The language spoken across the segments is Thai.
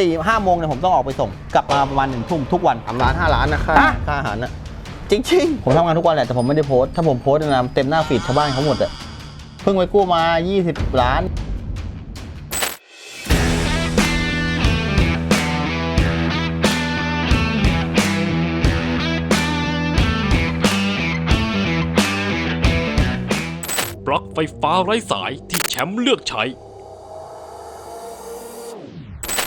สี่ห้าโมงเนี่ยผมต้องออกไปส่ง กลับมาประมาณหนึ่งทุ่มทุกวันสามล้านห้าล้านนะค่าฮะ ค่าอาหารนะจริงๆผมทำงานทุกวันแหละแต่ผมไม่ได้โพสต์ถ้าผมโพสต์เนยนะเต็มหน้าฟีดชาวบ้านเขาหมดอะเพิ่งไปกู้มา 20 ล้าน ปลั๊กไฟฟ้าไร้สายที่แชมป์เลือกใช้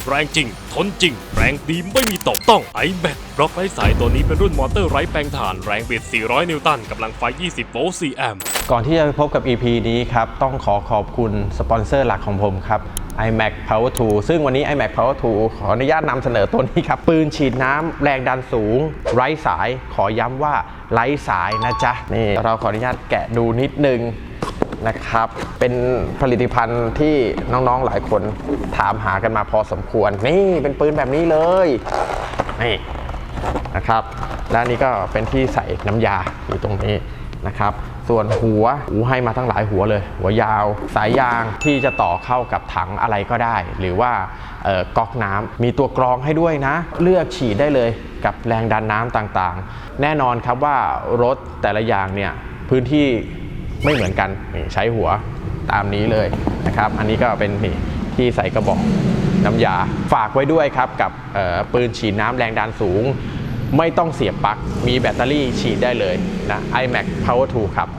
แรงจริง ทนจริง แรงดีไม่มีตกต้องไอแบตบล็อกไร้สายตัวนี้เป็นรุ่นมอเตอร์ไร้แปลงถ่านแรงบิด400 นิวตันกำลังไฟ 20 โวลต์ 4 แอมป์ ก่อนที่จะไปพบกับ EP นี้ครับ ต้องขอขอบคุณสปอนเซอร์หลักของผมครับ iMac Power 2 ซึ่งวันนี้ iMac Power 2 ขออนุญาตนำเสนอตัวนี้ครับ ปืนฉีดน้ำแรงดันสูง ไร้สาย ขอย้ำว่าไร้สายนะจ๊ะ นี่เราขออนุญาตแกะดูนิดนึง นะครับ เป็นผลิตภัณฑ์ที่น้องๆหลายคนถามหากันมาพอสมควร นี่เป็นปืนแบบนี้เลยนี่นะครับและนนี้ก็เป็นที่ใส่น้ำยาอยู่ตรงนี้นะครับ ส่วนหัวหูให้มาทั้งหลายหัวเลย หัวยาว สายยางที่จะต่อเข้ากับถังอะไรก็ได้ หรือว่าก๊อกน้ำมีตัวกรองให้ด้วยนะ เลือกฉีดได้เลยกับแรงดันน้ำต่างๆ แน่นอนครับว่ารถแต่ละอย่างเนี่ยพื้นที่ ไม่เหมือนกันนี่ใช้หัวตามนี้เลยนะครับ อันนี้ก็เป็นนี่ที่ใส่กระบอกน้ำยาฝากไว้ด้วยครับ กับปืนฉีดน้ำแรงดันสูง ไม่ต้องเสียบปลั๊กมีแบตเตอรี่ฉีดได้เลยนะ iMac Power 2 ครับ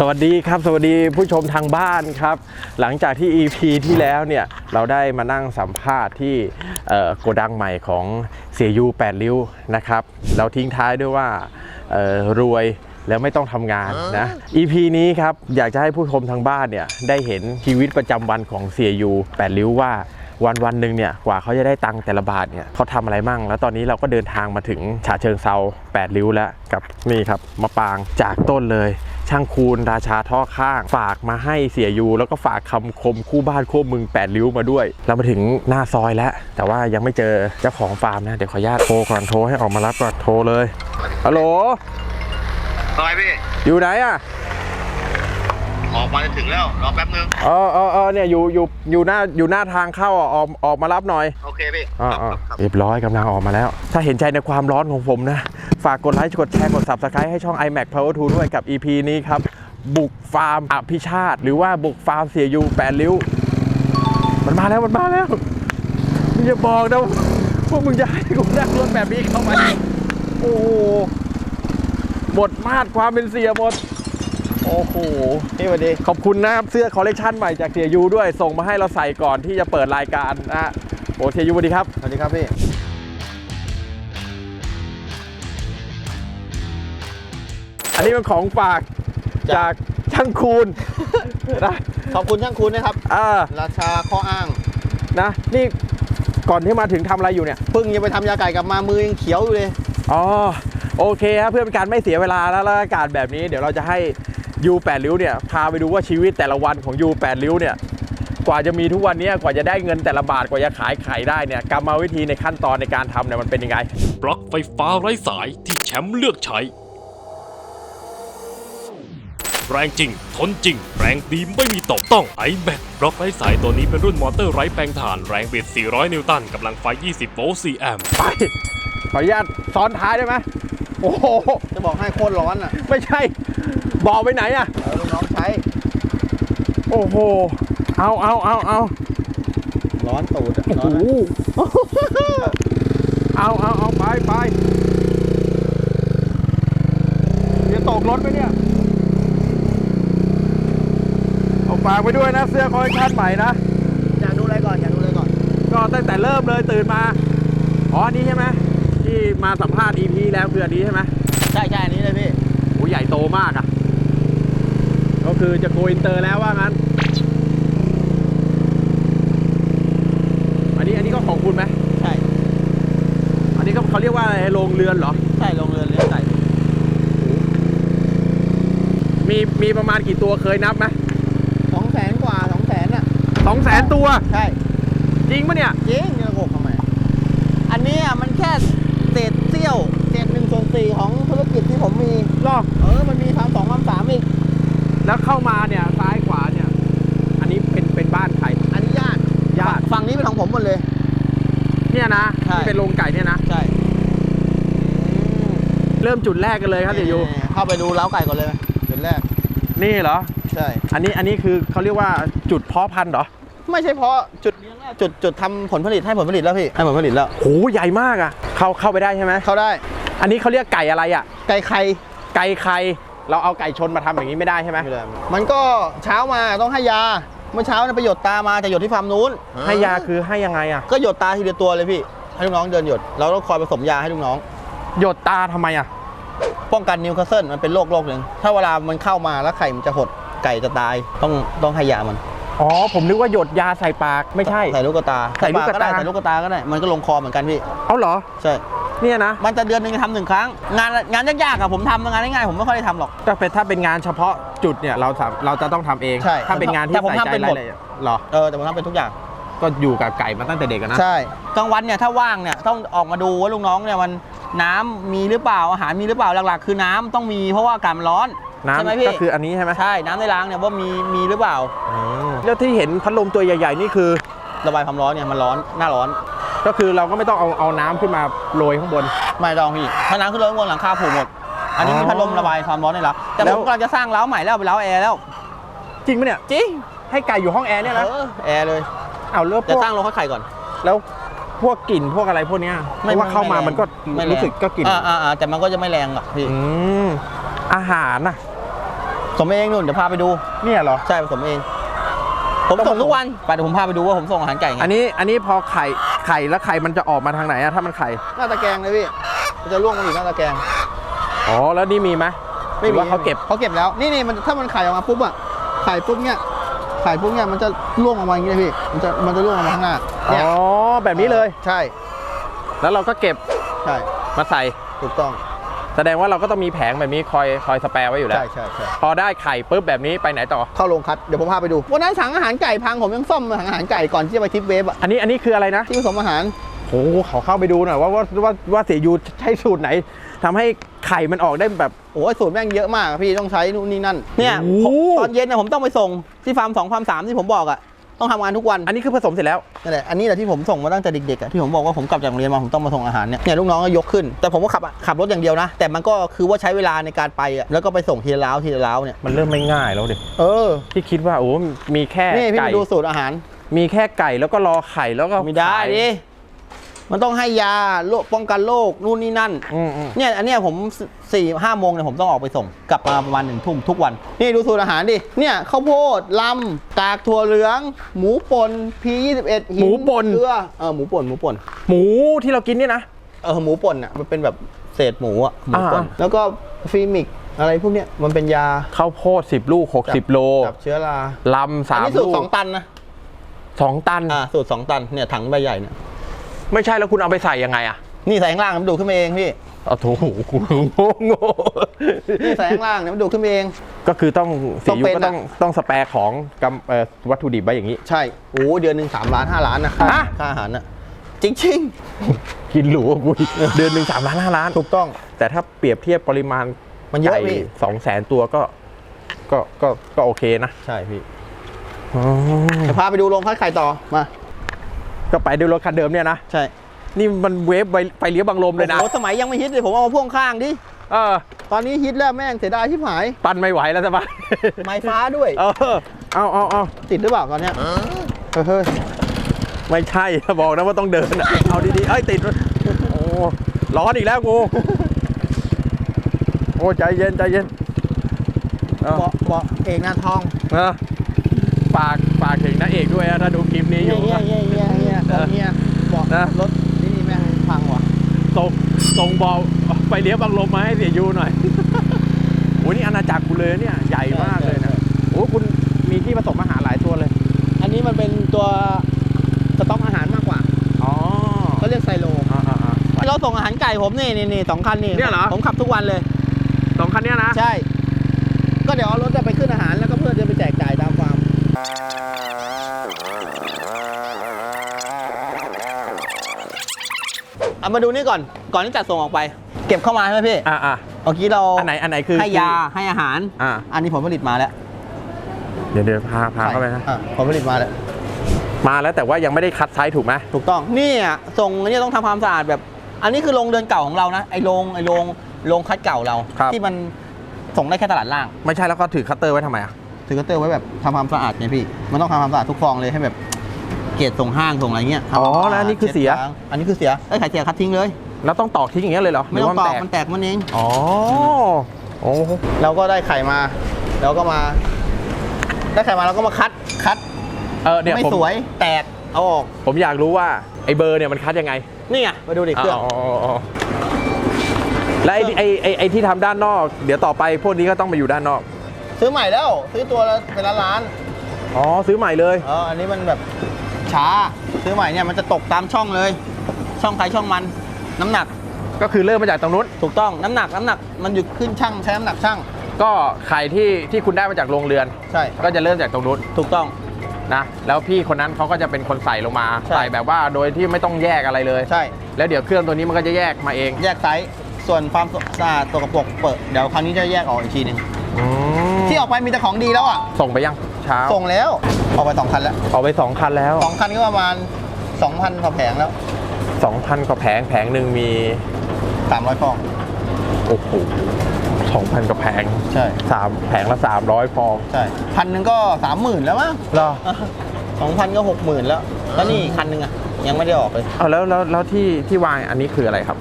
สวัสดีครับ สวัสดีผู้ชมทางบ้านครับ หลังจากที่ EP ที่แล้วเนี่ยเราได้มานั่งสัมภาษณ์ที่เอ่อโกดังใหม่ของเสียยู8ริ้วนะครับ เราทิ้งท้ายด้วยว่าเอ่อรวยแล้วไม่ต้องทำงานนะ EP นี้ครับ อยากจะให้ผู้ชมทางบ้านเนี่ยได้เห็นชีวิตประจำวันของเสียยู8ริ้วว่าวันวันหนึ่งเนี่ยกว่าเขาจะได้ตังค์แต่ละบาทเนี่ยเขาทำอะไรมั่ง แล้วตอนนี้เราก็เดินทางมาถึงฉะเชิงเซา8ริ้วแล้วกับนี่ครับมะปางจากต้นเลย ช่างคูณราชาท่อข้าง ฝากมาให้เสียยูแล้วก็ฝากคำคมคู่บ้านคู่เมึง8ริ้วมาด้วย เรามาถึงหน้าซอยแล้ว แต่ว่ายังไม่เจอเจ้าของฟาร์มนะ เดี๋ยวขออนุญาตโทรก่อนโทรให้ออกมารับก่อนโทรเลยฮัลโหลซอยพี่อยู่ไหนอะ ออกมาจะถึงแล้ว รอแป๊บนึง เออเออเออเนี่ยอยู่อยู่อยู่หน้าอยู่หน้าทางเข้าอะออกออกมารับหน่อย โอเคพี่อ่าอ่าเรียบร้อยกำลังออกมาแล้ว ถ้าเห็นใจในความร้อนของผมนะ ฝากกดไลค์กดแชร์กด Subscribe ให้ช่อง iMac Power 2 ด้วยกับ EP นี้ครับ บุกฟาร์มอภิชาติ หรือว่าบุกฟาร์มเสียยูแปดริ้ว มันมาแล้วมันมาแล้วมึงอย่าบอกนะพวกมึงจะให้กูนั่งรถแบบนี้เข้ามาโอ้โหหมดมาดความเป็นเสียหมด โอ้โห นี่สวัสดี ขอบคุณนะครับ เสื้อคอลเลกชันใหม่จากเสียยูด้วย ส่งมาให้เราใส่ก่อนที่จะเปิดรายการนะโอ้เสียยูสวัสดีครับ สวัสดีครับพี่ อันนี้เป็นของฝากจากช่างคูณ นะขอบคุณช่างคุณนะครับอ่าราชาข้ออ้าง นะ นี่ก่อนที่มาถึงทำอะไรอยู่เนี่ย เพิ่งยังไปทำยาไก่กลับมามือยังเขียวอยู่เลย อ๋อ โอเคครับเพื่อเป็นการไม่เสียเวลาแล้วแล้วอากาศแบบนี้ เดี๋ยวเราจะให้ ยู8ริ้วเนี่ยพาไปดูว่าชีวิตแต่ละวันของยู8ริ้วเนี่ยกว่าจะมีทุกวันเนี้กว่าจะได้เงินแต่ละบาทกว่าจะขายไข่ได้เนี่ยกรรมวิธีในขั้นตอนในการทำเนี่ยมันเป็นยังไงปลั๊กไฟฟ้าไร้สายที่แชมป์เลือกใช้ แรงจริง ทนจริง แรงดีไม่มีตกต้องไอแบตบล็อกไร้สายตัวนี้เป็นรุ่นมอเตอร์ไร้แปลงถ่านแรงบิด400 นิวตันกำลังไฟ 20 โวลต์4แอมป์ไปขออนุญาตซ้อนท้ายได้ไหมโอ้โหจะบอกให้โคตรร้อนอะ ไม่ใช่ บอกไปไหนอะเออลูกน้องใช้ โอ้โห เอาเอาเอาเอาร้อนตูดอะโอ้ร้อนโหอะเอาเอาเอาไปไปจะตกรถไหมเนี่ย เอาฝากไปด้วยนะ เสื้อคอลเลคชันใหม่นะ อยากดูอะไรก่อน อยากดูอะไรก่อน ก็ตั้งแต่เริ่มเลยตื่นมา อ๋ออันนี้ใช่ไหมที่มาสัมภาษณ์ EP แล้วคืออันนี้ใช่ไหม ใช่ใช่อันนี้เลยพี่โอ้ ใหญ่โตมากอะ่ะ ก็คือจะโกอินเตอร์แล้วว่างั้น อันนี้อันนี้ก็ของคุณไหมใช่ อันนี้ก็เขาเรียกว่าอะไรโรงเรือนเหรอ ใช่ลงเรือนเลี้ยงไก่มีมีประมาณกี่ตัวเคยนับไหมสองแสนกว่าสองแสนอะสองแสนตัว ใช่ จริงปะเนี่ย จริงจะโกหกทำไม อันนี้อะมันแค่เศษเสี้ยวเศษหนึ่งส่วนสี่ของธุ รอบ เออ มันมีทางสองคงสามอีก แล้วเข้ามาเนี่ยซ้ายขวาเนี่ย อันนี้เป็นเป็นบ้านใครอันนี้ญาติญาติฝั่งนี้เป็นของผมหมดเลย เนี่ยนะที่เป็นโรงไก่เนี่ยนะ ใช่ เริ่มจุดแรกกันเลยครับเดี๋ยวอยู่เข้าไปดูเล้าไก่ก่อนเลยจุดแรก นี่เหรอ ใช่ อันนี้อันนี้คือเขาเรียกว่าจุดเพาะพันธุ์เหรอ ไม่ใช่เพาะจุดจุดจุดทำผลผลิตให้ผลผลิตแล้วพี่ให้ผลผลิตแล้วโหใหญ่มากอะ เข้าเข้าไปได้ใช่ไหมเข้าได้ อันนี้เขาเรียกไก่อะไรอะ ไก่ไข่ ไก่ไข่เราเอาไก่ชนมาทำอย่างนี้ไม่ได้ใช่ไหมไม่ได้มันก็เช้ามาต้องให้ยาเมื่อเช้าเนี่ยไปหยดตามาจะหยดที่ฟาร์มนู้น ให้ยาคือให้ยังไงอะก็หยดตาทีละตัวเลยพี่ให้ลูกน้องเดินหยดเราต้องคอยผสมยาให้ลูกน้อง หยดตาทำไมอะป้องกันนิวคาสเซิลมันเป็นโรคโรคหนึ่งถ้าเวลามันเข้ามาแล้วไข่มันจะหดไก่จะตายต้องต้องให้ยามันอ๋อผมนึกว่าหยดยาใส่ปากไม่ใช่ใส่ลูกกระตาใส่ลูกกระตาก็ได้ใส่ลูกกระตาก็ได้มันก็ลงคอเหมือนกันพี่เอาเหรอใช่ เนี่ยนะ มันจะเดือนหนึงจะทำหนึ่งครั้ง งานงานยากๆอะผมทำงานง่ายๆผมไม่ค่อยได้ทำหรอก ถ้าเป็นถ้าเป็นงานเฉพาะจุดเนี่ยเราสามเราจะต้องทำเอง ใช่ถ้าเป็นงานที่แต่ผมใส่ทำใจเป็นราหมยด ละเอียดเหรอ เออแต่ผมทำเป็นทุกอย่าง ก็อยู่กับไก่มาตั้งแต่เด็กอะนะใช่กลางวันเนี่ยถ้าว่างเนี่ยต้องออกมาดูว่าลูกน้องเนี่ยมันน้ำมีหรือเปล่าอาหารมีหรือเปล่าหลักๆ คือน้ำต้องมีเพราะว่าอากาศมันร้อนใช่ไหมน้ำพี่ก็คืออันนี้ใช่ไหมใช่น้ำในล้างเนี่ยว่ามีมีหรือเปล่า อืมแล้วที่เห็นพัดลมตัวใหญ่ ๆ นี่คือ ระบายความร้อนเนี่ยมันร้อนหน้าร้อน ก็คือเราก็ไม่ต้องเอาเอาน้ำขึ้นมาโรยข้างบน ไม่ต้องพี่ถ้าน้ำขึ้นร้อนบนหลังคาผูกหมด อันนี้อ๋อมีพัดลมระบายความร้อนในรักแต่แล้ผว มกำลังจะสร้างเล้าใหม่แล้วเอาไปเล้าแอร์แล้ว จริงปะเนี่ย จริงให้ไก่อยู่ห้องแอร์เนี่ยนะเออแอร์เลยเอาเลือกพจะวกสร้างโรงข้าวไข่ก่อน แล้วพวกกลิ่นพวกอะไรพวกเนี้ยเพราะว่าเข้ามามันก็ไแงรู้สึกก็กลิ่นอ่าอ่าอ่าแต่มันก็จะไม่แรงหรอกพี่อืมอาหารน่ะสมเองนู่นเดี๋ยวพาไปดู เนี่ยเหรอ ใช่ผสมเอง ผมส่งทุกวัน ไปเดี๋ยวผมพาไปดูว่าผมส่งอาหารไก่ไงอันนี้อันนี้พอไข่ ไข่แล้วไข่มันจะออกมาทางไหนอะถ้ามันไข่ หน้าตะแกรงเลยพี่มันจะล่วงมาอยู่หน้าตะแกรงอ๋อ แล้วนี่มีไหมหรือว่าเขาเก็บ เขาเก็บแล้ว นี่นี่มันถ้ามันไข่ออกมาปุ๊บอะไข่ปุ๊บเนี่ยไข่ปุ๊บเนี่ยมันจะล่วงออกมาอย่างนี้เลยพี่ มันจะมันจะล่วงออกมาข้างหน้าอ๋เนี่ยอ แบบนี้เลย ใช่ แล้วเราก็เก็บใช่ มาใส่ ถูกต้อง แสดงว่าเราก็ต้องมีแผงแบบนี้คอยคอยสแปร์ไว้อยู่แล้ว ใช่ใช่ใช่พอได้ไข่ปุ๊บแบบนี้ไปไหนต่อ เข้าโรงคัดเดี๋ยวผมพาไปดูวันนั้นถังอาหารไก่พังผมยังซ่อมถังอาหารไก่ก่อนที่จะไปทริปเวฟอะอันนี้อันนี้คืออะไรนะที่ผสมอาหารโอ้ขอเข้าไปดูหน่อยว่าว่าว่าว่าเสียยูใช้สูตรไหนทำให้ไข่มันออกได้แบบโอ้ยสูตรแม่งเยอะมากอะพี่ต้องใช้นู่นนี่นั่นเนี่ยโอ้โหผมตอนเย็นนะผมต้องไปส่งที่ฟาร์มสองฟาร์มสามที่ผมบอกอะ ต้องทำงานทุกวันอันนี้คือผสมเสร็จแล้วนั่นแหละอันนี้แหละที่ผมส่งมาตั้งแต่เด็กๆอะที่ผมบอกว่าผมกลับจากโรงเรียนมาผมต้องมาส่งอาหารเนี่ยเนี่ยลูกน้องก็ยกขึ้น แต่ผมก็ขับขับรถอย่างเดียวนะ แต่มันก็คือว่าใช้เวลาในการไปอะแล้วก็ไปส่งทีละล้าวทีละล้าวเนี่ยมันเริ่มไม่ง่ายแล้วดิเออที่คิดว่าโอ้มีแค่นี่พี่ไก่มาดูสูตรอาหาร มีแค่ไก่แล้วก็รอไข่แล้วก็ไม่ได้ขายดิ มันต้องให้ยาโรคป้องกันโรคนู่นนี่นั่น อืมอืมเนี่ยอันเนี้ยผมสี่ห้าโมงเนี่ยผมต้องออกไปส่ง กลับมาประมาณหนึ่งทุ่มทุกวัน นี่ดูสูตรอาหารดิ เนี่ยข้าวโพดลำกากถั่วเหลือง หมูป่น P21 หมูป่น เกลือเออหมูป่นหมูป่น หมูที่เรากินเนี่ยนะ เออหมูป่นอะมันเป็นแบบเศษหมูอะหมูป่นอ่า แล้วก็ฟีมิกอะไรพวกเนี้ยมันเป็นยาข้าวโพด10 ลูก 60 โลจับเชื้อราลำสาอันมนี้สูตลูรกสองตันนะสองตัน อ่าสูตรสองตันเนี่ยถังใบใหญ่เนี่ย ไม่ใช่แล้วคุณเอาไปใส่ยังไงอะนี่ใส่ข้างล่างมันดูดขึ้นมาเองพี่เอาโถกูโง่โง่นี่ใส่ข้างล่างเนี่ยมันดูดขึ้นมาเอง ก็คือต้องเสียยูต้องเป็นก็ต้องต้องสแปร์ของกำเอ่อวัตถุดิบไว้อย่างนี้ ใช่โอ้เดือนหนึ่งสามล้านห้าล้านนะค่าฮะค่าอาหารน่ะจริงจริงกินหรูกว่ากูอีกเดือนหนึ่งสามล้านห้าล้านๆถูกต้อง แต่ถ้าเปรียบเทียบปริมาณมันเยอะไก่พี่สองแสนตัวก็ก็ก็ก็โอเคนะ ใช่พี่จะพาไปดูโรงคัดไข่ต่อมา ก็ไปด้วยรถคันเดิมเนี่ยนะ ใช่ นี่มันเวฟไปไปเลี้ยวบังลมเลยนะโอ้โหสมัยยังไม่ฮิตเลยผมเอามาพ่วงข้างดิ เออ ตอนนี้ฮิตแล้วแม่งเสียดายที่หาย ปันไม่ไหวแล้วใช่ปะไม้ฟ้าด้วย เออ เอาเอาเอาติดหรือเปล่าตอนเนี้ยเฮ้ยไม่ใช่บอกนะว่าต้องเดินอะเอาดีๆ เอ้ยติด โอ้ร้อนอีกแล้วกู โอ้ใจเย็นใจเย็นเอาเบาะเบาะเอกหน้าทองนะฝากฝากถึงนักเอกด้วยนะถ้าดูคลิปนี้อเฮียยู่เฮีย นะรถนี่นี่แม่งพังว่ะส่งส่งบอลไปเลี้ยวบังลมมาให้เสียยูหน่อยโอ้นี่อาณาจักรกูเลยเนี่ยใหญ่มากเลยนะโอ้คุณมีที่ผสมอาหารหลายตัวเลย อันนี้มันเป็นตัวสต็อกอาหารมากกว่าอ๋อเขาเรียกไซโลอ่าอ่าอ่าเราส่งอาหารไก่ผมนี่นี่นี่สองคันนี่เนี่ยเหรอผมขับทุกวันเลยสองคันเนี้ยนะใช่ ก็เดี๋ยวเอารถจะไปขึ้นอาหารแล้วก็เพื่อจะไปแจกจ่ายตามฟาร์ม เอามาดูนี่ก่อน ก่อนที่จะส่งออกไป เก็บเข้ามาใช่ไหมพี่อ่าอ่าเมื่อกี้เราอันไหนอันไหนคือให้ยาให้อาหาร อ่าอันนี้ผลผลิตมาแล้ว เดี๋ยวเดี๋ยวพาพาเข้าไปนะอะผลผลิตมาแล้ว มาแล้วแต่ว่ายังไม่ได้คัดไซส์ถูกไหมถูกต้อง นี่อะส่งอันนี้ต้องทำความสะอาดแบบ อันนี้คือโรงเรือนเก่าของเรานะ ไอ้โรงไอ้โรงโรงคัดเก่าเรา ที่มันส่งได้แค่ตลาดล่าง ไม่ใช่แล้วก็ถือคัตเตอร์ไว้ทำไมอะ ถือกระเตอร์ไว้แบบทำความสะอาดไงพี่ มันต้องทำความสะอาดทุกฟองเลยให้แบบ เกรดส่งห้างส่งอะไรเงี้ยทำอ๋อความสะาดแล้วอันนี้คือเสียช็ดล้างอันนี้คือเสียไอ้ยไข่เสียคัดทิ้งเลย แล้วต้องตอกทิ้งอย่างเงี้ยเลยเหรอไม่ต้องหตรืออกว่ามันแตกมันเองอ๋อโอ้โหเราก็ได้ไข่มาเราก็มา ได้ไข่มาเราก็มาคัดคัดเออเนี่ยไม่ผมสวยแตกเอาออกผมอยากรู้ว่าไอ้เบอร์เนี่ยมันคัดยังไงนี่ไงมาดูดิเครื่องอ๋ออ๋ออ๋อและไอ้ไอ้ไอ้ไอ้ที่ทำด้านนอก เดี๋ยวต่อไปพวกนี้ก็ต้องมาอยู่ด้านนอก ซื้อใหม่แล้ว ซื้อตัวละเป็นล้านล้านอ๋อซื้อใหม่เลยเอออันนี้มันแบบ ช้า ซื้อใหม่เนี่ยมันจะตกตามช่องเลย ช่องใครช่องมัน น้ำหนักก็คือเริ่มมาจากตรงนู้น ถูกต้องน้ำหนักน้ำหนักมันอยู่ขึ้นช่างใช้น้ำหนักช่างก็ไข่ที่ที่คุณได้มาจากโรงเรือน ใช่ ก็จะเริ่มจากตรงนู้นถูกต้อง นะ แล้วพี่คนนั้นเขาก็จะเป็นคนใส่ลงมาใช่ ใส่แบบว่าโดยที่ไม่ต้องแยกอะไรเลย ใช่ แล้วเดี๋ยวเครื่องตัวนี้มันก็จะแยกมาเองแยกไซส์ส่วนความสะอาดตัวกระปรกเปิดเดี๋ยวคราวนี้จะแยกออกอีกทีหนึ่งที่ออกไปมีแต่ของดีแล้วอะส่งไปยัง เช้าส่งแล้วออกไปสองคันแล้วออกไปสองคันแล้วสองคันก็ประมาณ2,000กว่าแผงแล้วสองพันกว่าแผงแผงหนึ่งมี300ฟอง โอ้โหสองพันกว่าแผงใช่สามแผงละสามร้อยฟองใช่พันหนึ่งก็สามหมื่นแล้วมั้งเหรอสองพันก็หกหมื่นแล้ว แล้วนี่คันหนึ่งอะ ยังไม่ได้ออกเลยเอาแล้วแล้วแล้วที่ที่วางอันนี้คืออะไรครับ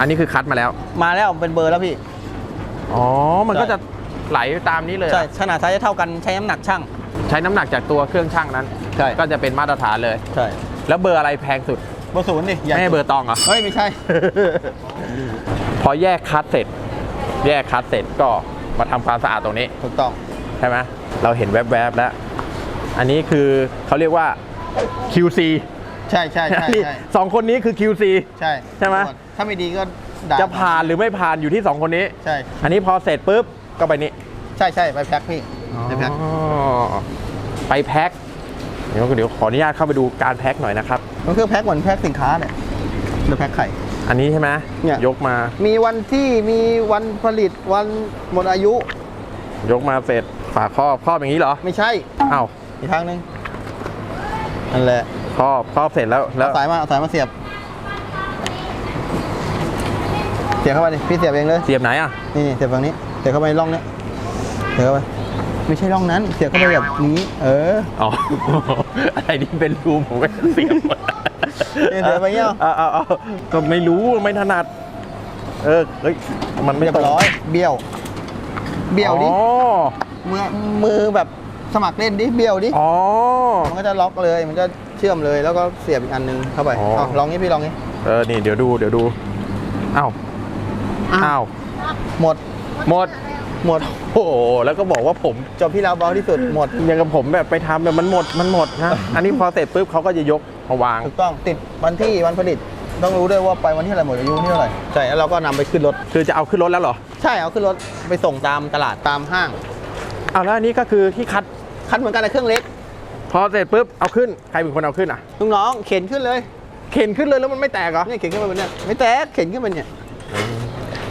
อันนี้คือคัดมาแล้ว มาแล้วเป็นเบอร์แล้วพี่ อ๋อ มันก็ใช่จะไหลตามนี้เลยใช่ขนาดไซส์จะเท่ากันใช้น้ำหนักช่าง ใช้น้ำหนักจากตัวเครื่องช่างนั้น ใช่ ก็จะเป็นมาตรฐานเลย ใช่ แล้วเบอร์อะไรแพงสุดเบอร์ศูนย์ดิใหญ่ไม่ใช่เบอร์ตองเหรอ เฮ้ย ไม่ใช่ พอแยกคัดเสร็จ แยกคัดเสร็จก็มาทำความสะอาดตรงนี้ ถูกต้อง ใช่ไหมเราเห็นแวบๆแล้ว อันนี้คือเขาเรียกว่า QC ใช่ใช่ใช่นี่ใช่สองคนนี้คือ QC ใช่ใช่ไหม ถ้าไม่ดีก็ด่าจะผ่านหรือไม่ผ่านอยู่ที่2คนนี้ ใช่ อันนี้พอเสร็จปุ๊บก็ไปนี่ ใช่ใช่ไปแพ็คพี่ ไปแพ็คอ๋อไปแพ็คเดี๋ยวเดี๋ยวขออนุญาตเข้าไปดูการแพ็คหน่อยนะครับมันคือแพ็คเหมือนแพ็คสินค้าเนี่ยเดี๋ยวแพ็คไข่ อันนี้ใช่ไหมเนี่ย ยกมา มีวันที่มีวันผลิตวันหมดอายุยกมาเสร็จฝาครอบครอบอย่างนี้เหรอไม่ใช่อ้าวอีกครั้งหนึงนั่นแหละครอบครอบเสร็จแล้วแล้วเอาสายมาเอาสายมาเสียบ เสียบเข้าไปดิพี่เสียบเองเลย เสียบไหนอะนี่เสียบฝั่งนี้เสียบเข้าไปร่องเนี้ยเสียบเข้าไป ไม่ใช่ร่องนั้น เสียบเข้าไปแบบนี้ เอออ๋ออะไรที่เป็นรูมผมก็จะเสียบหมดเนี่ยเสียบไปเงี้ยเอาเอาเอาก็ไม่รู้ไม่ถนัด เออเฮ้ยมันไม่เรียตรบงร้อย เบี้ยว เบี้ยวดิอ๋อมือมือแบบสมัครเล่นดิเบี้ยวดิอ๋อมันก็จะล็อกเลยมันจะเชื่อมเลยแล้วก็เสียบอีกอันหนึงเข้าไปอ๋อเอาลองนี้พี่ลองนี้เออนี่เดี๋ยวดูเดี๋ยวดูอ้าวอ้าวหมดหมด หมดโอ้โหแล้วก็บอกว่าผมจบที่เราเบาที่สุดหมด อย่างกับผมแบบไปทำแบบมันหมดมันหมดนะ อันนี้พอเสร็จปุ๊บเขาก็จะยกมาวาง ถูกต้องติดวันที่วันผลิต ต้องรู้ด้วยว่าไปวันที่อะไรหมดอายุที่เท่าไหร่ใช่แล้วเราก็นำไปขึ้นรถ คือจะเอาขึ้นรถแล้วเหรอใช่เอาขึ้นรถไปส่งตามตลาดตามห้าง เอาแล้วอันนี้ก็คือที่คัด คัดเหมือนกันในเครื่องเล็กพอเสร็จปุ๊บเอาขึ้นใครเป็นคนเอาขึ้นอะ ลูกน้องเข็นขึ้นเลยเข็นขึ้นเลยแล้วมันไม่แตกเหรอ เนี่ยเข็นขึ้นไปบนเนี่ยไม่แตกเข็นขึ้นไปเนี่ย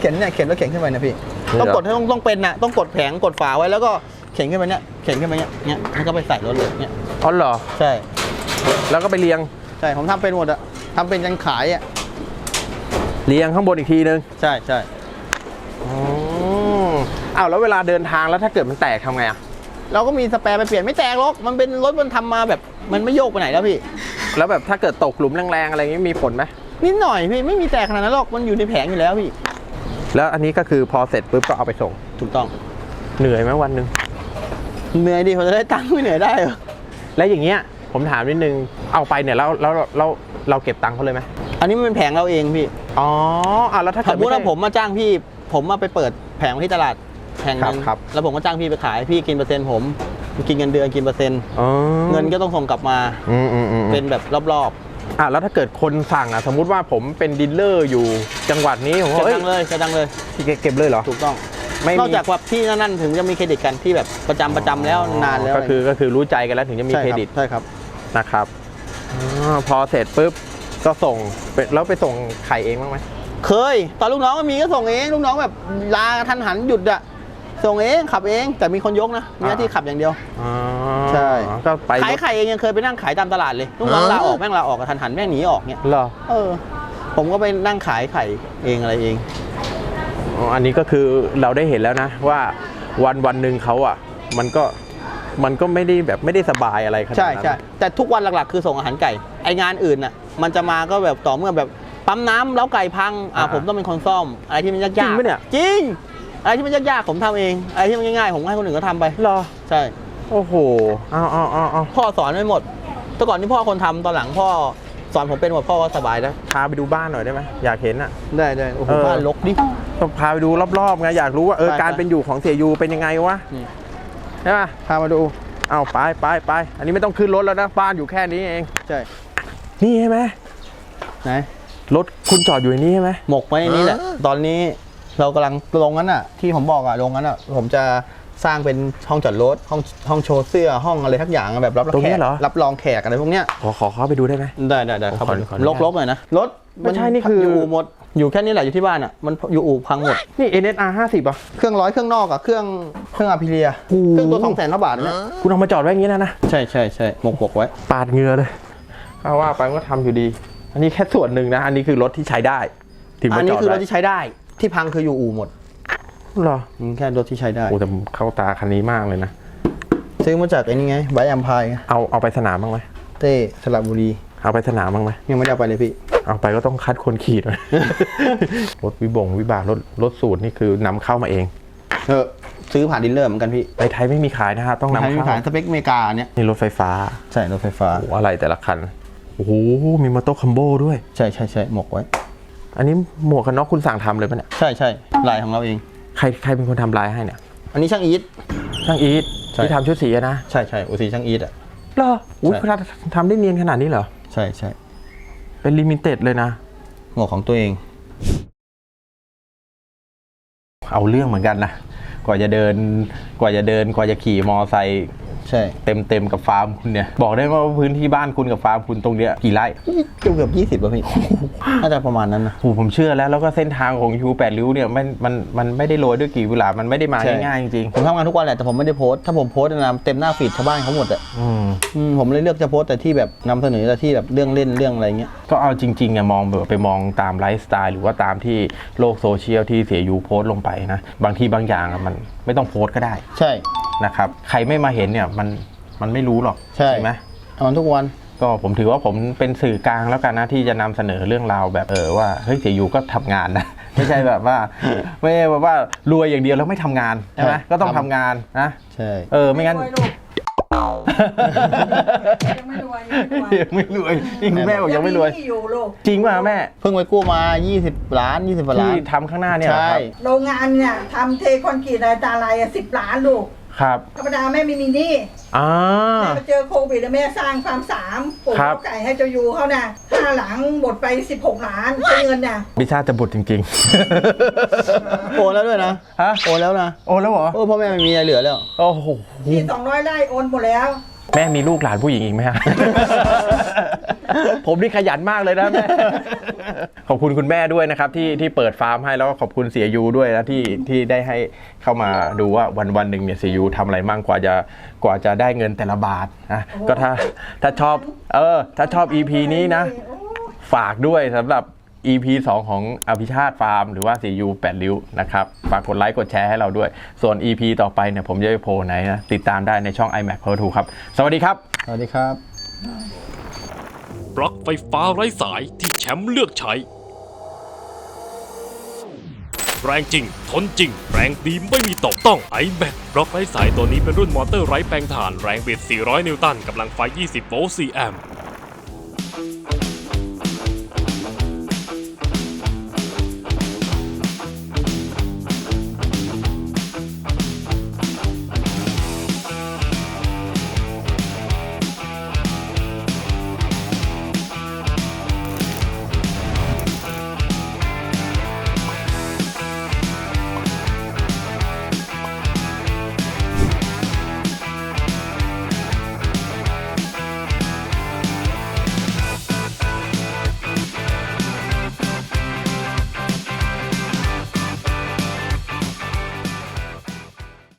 เข็นเนี่ยเข็นแล้วเข็นขึ้นไปนะพี่นี่เหรอ ต้องกดให้ต้องต้องเป็นนะต้องกดแผงกดฝาไว้แล้วก็เข็นขึ้นไปเนี่ยเข็นขึ้นไปเนี่ยเนี่ยแล้วก็ไปใส่รถเลยเนี่ยอ๋อเหรอใช่แล้วก็ไปเรียงใช่ผมทำเป็นหมดอะทำเป็นยันขายอะเรียงข้างบนอีกทีนึงใช่ใช่อ๋ออ้าวแล้วเวลาเดินทางแล้วถ้าเกิดมันแตกทำไงอะเราก็มีสแปรไปเปลี่ยนไม่แตกหรอกมันเป็นรถมันทำมาแบบมันไม่โยกไปไหนแล้วพี่ แล้วแบบถ้าเกิดตกหลุมแรงๆอะไรอย่างนี้มีผลไหมนิดหน่อยพี่ไม่มีแตกขนาดนั้นหรอกมันอยู่ในแผงอยู่แล้วพี่ แล้วอันนี้ก็คือพอเสร็จปุ๊บก็เอาไปส่ง ถูกต้อง เหนื่อยไหมวันหนึ่งเหนื่อยดิผมจะได้ตังค์ไม่เหนื่อยได้เหรอแล้วอย่างเงี้ยผมถามนิดนึงเอาไปเนี่ยแล้วแล้วเราเราเก็บตังค์เขาเลยไหมอันนี้มันเป็นแผงเราเองพี่อ๋ออะแล้วถ้าสเกิดมมติไใช่ว่าผมมาจ้างพี่ ผมมาไปเปิดแผงที่ตลาดแห่งหนึงครับครับ แล้วผมก็จ้างพี่ไปขายพี่กินเปอร์เซ็นต์ผมกินเงินเดือนกินเปอร์เซ็นต์อ๋อเงินก็ต้องส่งกลับมา อืมอืมอืมเป็นแบบรอบ อะแล้วถ้าเกิดคนสั่งอะสมมุติว่าผมเป็นดีลเลอร์อยู่จังหวัดนี้ผมๆว่าจะเอ้ยดังเลยจะดังเลยเก็บเก็บเลยเหรอ ถูกต้องไม่มี นอกจากว่าที่นั่นๆถึงจะมีเครดิตกันที่แบบประจำประจำแล้วนานแล้วก็คือก็คือรู้ใจกันแล้วถึงจะมีใช่เครบดิต ใช่ครับ นะครับอาพอเสร็จปุ๊บก็ส่งไปแล้วไปส่งไข่เองบ้างไหมเคย ตอนลูกน้องมีก็ส่งเองลูกน้องแบบลากระทันหันหยุดอะ ส่งเองขับเองแต่มีคนยกนะมีหน้าที่ขับอย่างเดียว อ๋อใช่ ก็ไปขายไข่เองยังเคยไปนั่งขายตามตลาดเลยลูกน้องลาออกแม่งลาออกกระทันหันแม่งหนีออกเนี่ยเหรอเออ ผมก็ไปนั่งขายไข่เองอะไรเองอ๋ออันนี้ก็คือเราได้เห็นแล้วนะ ว่าวันวันหนึ่งเขาอะ มันก็มันก็ไม่ได้แบบไม่ได้สบายอะไรขนาดใช่นั้นใช่แต่ทุกวันหลักๆ คือส่งอาหารไก่ไองานอื่นน่ะ มันจะมาก็แบบต่อเมื่อแบบปั๊มน้ำแล้วไก่พังอะอ่าผมต้องเป็นคนซ่อมอะไรที่มันยากๆจริงปะเนี่ยจริง อะไรที่มันยากๆผมทำเองอะไรที่มันง่ายๆผมให้คนอื่นก็ทำไปเหรอ ใช่ โอ้โหเอาเอาเอาเอาพ่อสอนไม่หมด แต่ก่อนที่พ่อคนทำตอนหลังพ่อสอนผมเป็นหมดพ่อก็สบายแล้ว พาไปดูบ้านหน่อยได้ไหมอยากเห็นอะ ได้ได้โอ้โหเออ บ้านรกดิ ต้องพาไปดูรอบๆไงอยากรู้ว่าเออไปการไปเป็นอยู่ของเสียยูเป็นยังไงวะนี่ใช่ปะพามาดู เอาไปไปไปอันนี้ไม่ต้องขึ้นรถแล้วนะบ้านอยู่แค่นี้เอง ใช่ นี่ใช่ไหมไหน รถคุณจอดอยู่ในนี้ใช่ไหม หมกไว้ในนี้แหละ ตอนนี้ เรากำลังลงนั้นอะ ที่ผมบอกอะลงนั้นอะ ผมจะสร้างเป็นห้องจอดรถห้องห้องโชว์เสื้อห้องอะไรทักอย่างอะแบบรับตรงแขนี้กเหรอ รับรองแขกอะไรพวกเนี้ยขอขอเข้าไปดูได้ไหม ได้ได้ได้ครับขอขออนุญาตลกๆหน่อยนะรถไม่ใช่นี่คืออยู่อู่หมดอยู่แค่นี้แหละอยู่ที่บ้านอะมันอยู่อู่พังหมด นี่ NSR 50 อะ เครื่องร้อยเครื่องนอกอะเครื่องเครื่องอาพิเลียโอ้โห เครื่องตัวสองแสนกว่าบาทเนี่ยคุณเอามาจอดไว้อย่างนี้นะนะ ใช่ใช่ใช่หมกหมกไว้ ปาดเหงื่อเลยถ้าว่าไปก็ทำอยู่ดี อันนี้แค่ส่วนหนึ่งนะ อันนี้คือรถที่ใช้ได้ที่มาอันจนี้อดคือรไว้ถที่ใช้ได้ ที่พังคืออยู่อู่หมดเหรออืมแค่รถที่ใช้ได้ โอ้แต่เข้าตาคันนี้มากเลยนะ ซื้อมาจากไอ้นี่ไงไบอัมพายเอาเอาไปสนามบ้างไหมเต้สระบุรี เอาไปสนามบ้างไหมยังไม่ได้เอาไปเลยพี่ เอาไปก็ต้องคัดคนขี่ด้วยรถวิบงวิบากรถรถสูตรนี่คือนำเข้ามาเอง เออซื้อผ่านดีลเลอร์เหมือนกันพี่ในไทยไม่มีขายนะฮะต้องนำไทยมีเข้าขายสเปคอเมริกาเนี่ยนี่รถไฟฟ้า ใช่รถไฟฟ้าโอ้โหอะไรแต่ละคันโอ้โหมีมอเตอร์คัมโบด้วย ใช่ใช่ใช่หมกไว้ อันนี้หมวกกันน็อกคุณสั่งทำเลยปะเนี่ย ใช่ใช่ลายของเราเอง ใครใครเป็นคนทำลายให้เนี่ย อันนี้ช่างอีท ช่างอีทใช่ ที่ทำชุดสีอะนะใช่ใช่อุซีช่างอีทอะ เหรออุ้ยใช่ขนาดทำได้เนียนขนาดนี้เหรอ ใช่ใช่เป็นลิมิเต็ดเลยนะ หมวกของตัวเอง เอาเรื่องเหมือนกันนะ กว่าจะเดิน กว่าจะเดิน กว่าจะขี่มอไซค์ ใช่เต็มเต็มๆกับฟาร์มคุณเนี่ย บอกได้ไหมว่าพื้นที่บ้านคุณกับฟาร์มคุณตรงเนี้ยกี่ไร่เกือบเกือบยี่สิบป่ะพี่น่าจะประมาณนั้นนะโอ้โหผมเชื่อแล้วแล้วก็เส้นทางของยูแปดริ้วเนี่ยมันมันมันไม่ได้โรยด้วยกี่เวลามันไม่ได้มาใช่ง่ายๆจริงผมทำงานทุกวันแหละแต่ผมไม่ได้โพสต์ถ้าผมโพสต์นะเต็มหน้าฟีดชาวบ้านเขาหมดอะๆอืมอืมผมเลยเลือกจะโพสต์แต่ที่แบบนำเสนอแต่ที่แบบเรื่องเล่นเรื่องอะไรเงี้ยก็เอาจริงๆอะมองแบบไปมองตามไลฟ์สไตล์หรือว่าตามที่โลกโซเชียลที่เสียยูโพสต์ลงไปนะบางทีบางอย่างอะมัน ไม่ต้องโพสต์ก็ได้ใช่ นะครับ ใครไม่มาเห็นเนี่ยมันมันไม่รู้หรอกใช่ ไหมเอามันทุกวัน ก็ผมถือว่าผมเป็นสื่อกลางแล้วกันนะที่จะนำเสนอเรื่องราวแบบเออว่าเฮ้ยเสียยูก็ทำงานนะ ไม่ใช่แบบว่า ไม่ใช่แบบว่ารวยอย่างเดียวแล้วไม่ทำงานใช่ไหมใช่ก็ต้องทำงานนะใช่ เออไม่งั้น รวยลูก ยังไม่รวยยังไม่รวยยังไม่รวยนี่คุณแม่บอกยังไม่รวย ที่อยู่ลูกจริงป่ะแม่เพิ่งไปกู้มา 20 ล้าน 20กว่าล้าที่นทำข้างหน้าเนี่ยเหรอใช่ ครับ โรงงานเนี่ยทำเทคอนกรีตอะไรตาอะไรอะสิบล้านลูก ครับธรรมดาแม่ไม่มีหนี้อ่า แม่มาเจอโควิดแล้วแม่สร้างฟาร์มสามปลูกครับ ข้าวไก่ให้เจ้ายูเขาน่ะห้าหลังหมดไปสิบหกล้านใช้เงินน่ะบิชาจะบุตรจริง โอนแล้วด้วยนะฮะ โอนแล้วนะโอ้แล้วเหรอ โอ้พ่อแม่ไม่มีอะไรเหลือแล้ว โอ้โห ที่สองร้อยไร่โอนหมดแล้ว แม่มีลูกหลานผู้หญิงอีกไหมฮะ ผมนี่ขยันมากเลยนะแม่ ขอบคุณคุณแม่ด้วยนะครับ ที่ที่เปิดฟาร์มให้แล้วก็ขอบคุณเสียยูด้วยนะที่ที่ได้ให้เข้ามาดูว่าวันวันหนึ่งเนี่ยเสียยูทำอะไรมั่งกว่าจะกว่าจะได้เงินแต่ละบาทนะก็ถ้าถ้าชอบ เออ ถ้าชอบ EP นี้นะ ฝากด้วยสำหรับ EP 2 ของอภิชาติฟาร์ม หรือว่าสียูแปดริ้วนะครับ ฝากกดไลค์กดแชร์ให้เราด้วย ส่วน EP ต่อไปเนี่ยผมจะไปโพลไหนนะติดตามได้ในช่อง iMac Pro 2ครับ สวัสดีครับ สวัสดีครับ ปลั๊กไฟฟ้าไร้สายที่แชมป์เลือกใช้ แรงจริง ทนจริง แรงดีไม่มีตกต้อง iMac บล็อกไร้สายตัวนี้เป็นรุ่นมอเตอร์ไร้แปลงถ่านแรงบิด 400 นิวตันกำลังไฟ 20 โวลต์ 4 แอมป์